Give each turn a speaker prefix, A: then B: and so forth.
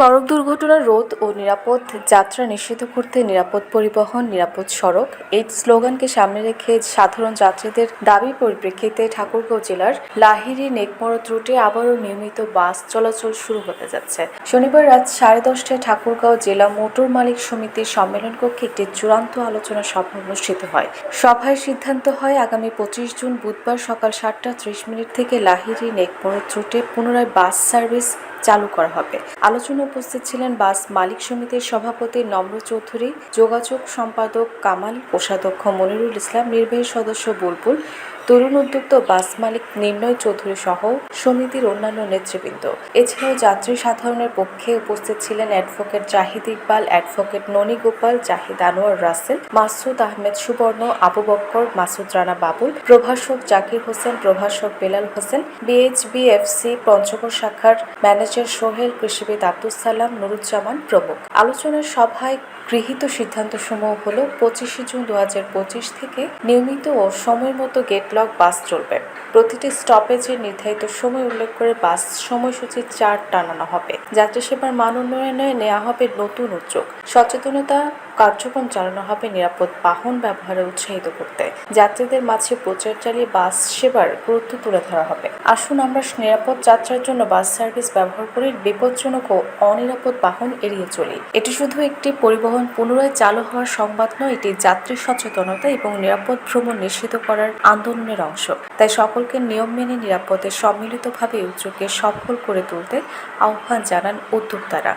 A: সড়ক দুর্ঘটনা, রোধ ও নিরাপদ যাত্রা নিশ্চিত করতে নিরাপদ পরিবহন, নিরাপদ সড়ক এই স্লোগানকে সামনে রেখে সাধারণ যাত্রীদের দাবি পরিপ্রেক্ষিতে ঠাকুরগাঁও জেলার লাহিরি নেকমরদ রুটে আবারও নিয়মিত বাস চলাচল শুরু হতে যাচ্ছে। শনিবার রাত সাড়ে দশটায় ঠাকুরগাঁও জেলা মোটর মালিক সমিতির সম্মেলন কক্ষে একটি চূড়ান্ত আলোচনা সভা অনুষ্ঠিত হয়। সভায় সিদ্ধান্ত হয়, আগামী পঁচিশ জুন বুধবার সকাল সাতটা ত্রিশ মিনিট থেকে লাহিরি নেকমরদ রুটে পুনরায় বাস সার্ভিস চালু করা হবে। আলোচনা উপস্থিত ছিলেন বাস মালিক সমিতির সভাপতি নম্র চৌধুরী, যোগাযোগ সম্পাদক কামাল, কোষাধ্যক্ষ মনিরুল ইসলাম, নির্বাহী সদস্য বুলবুল তরুণ উদ্যোক্তা বাস মালিক নির্ণয় চৌধুরী সহ সমিতির অন্যান্য নেতৃবৃন্দ। এছাড়াও যাত্রী সাধারণের পক্ষে উপস্থিত ছিলেন অ্যাডভোকেট জাহিদ ইকবাল, অ্যাডভোকেট ননী গোপাল, জাহিদ আনোয়ার রাসেল, মাসুদ আহমেদ সুবর্ণ, আবু বক্কর, মাসুদ রানা বাবুল, প্রভাষক জাকির হোসেন, প্রভাষক বেলাল হোসেন, বিএইচবিএফসি পঞ্চগড় শাখার ম্যানেজার সোহেল, কৃষিবিদ আব্দুল সালাম, নুরুজ্জামান প্রমুখ। আলোচনার সভায় গৃহীত সিদ্ধান্তসমূহ হল পঁচিশে জুন দু থেকে নিয়মিত ও সময় মতো গেটলক বাস চলবে। প্রতিটি স্টপেজে নির্ধারিত সময় উল্লেখ করে বাস সময়সূচি চার্ট টানানো হবে। যাত্রী সেবার মান উন্নয়নে নেওয়া হবে নতুন উদ্যোগ। সচেতনতা কার্যক্রম চালানো হবে নিরাপদ বাহন ব্যবহারে উৎসাহিত করতে। যাত্রীদের মাঝে প্রচার চালিয়ে বাস সেবার গুরুত্ব তুলে ধরা হবে। আসুন আমরা নিরাপদ যাত্রার জন্য বাস সার্ভিস ব্যবহার করে বিপজ্জনক ও অনিরাপদ বাহন এড়িয়ে চলি। এটি শুধু একটি পরিবহন পুনরায় চালু হওয়ার সংবাদ নয়, এটি যাত্রী সচেতনতা এবং নিরাপদ ভ্রমণ নিশ্চিত করার আন্দোলনের অংশ। তাই সকলকে নিয়ম মেনে নিরাপদে সম্মিলিতভাবে উদ্যোগকে সফল করে তুলতে আহ্বান জানান উদ্যোক্তারা।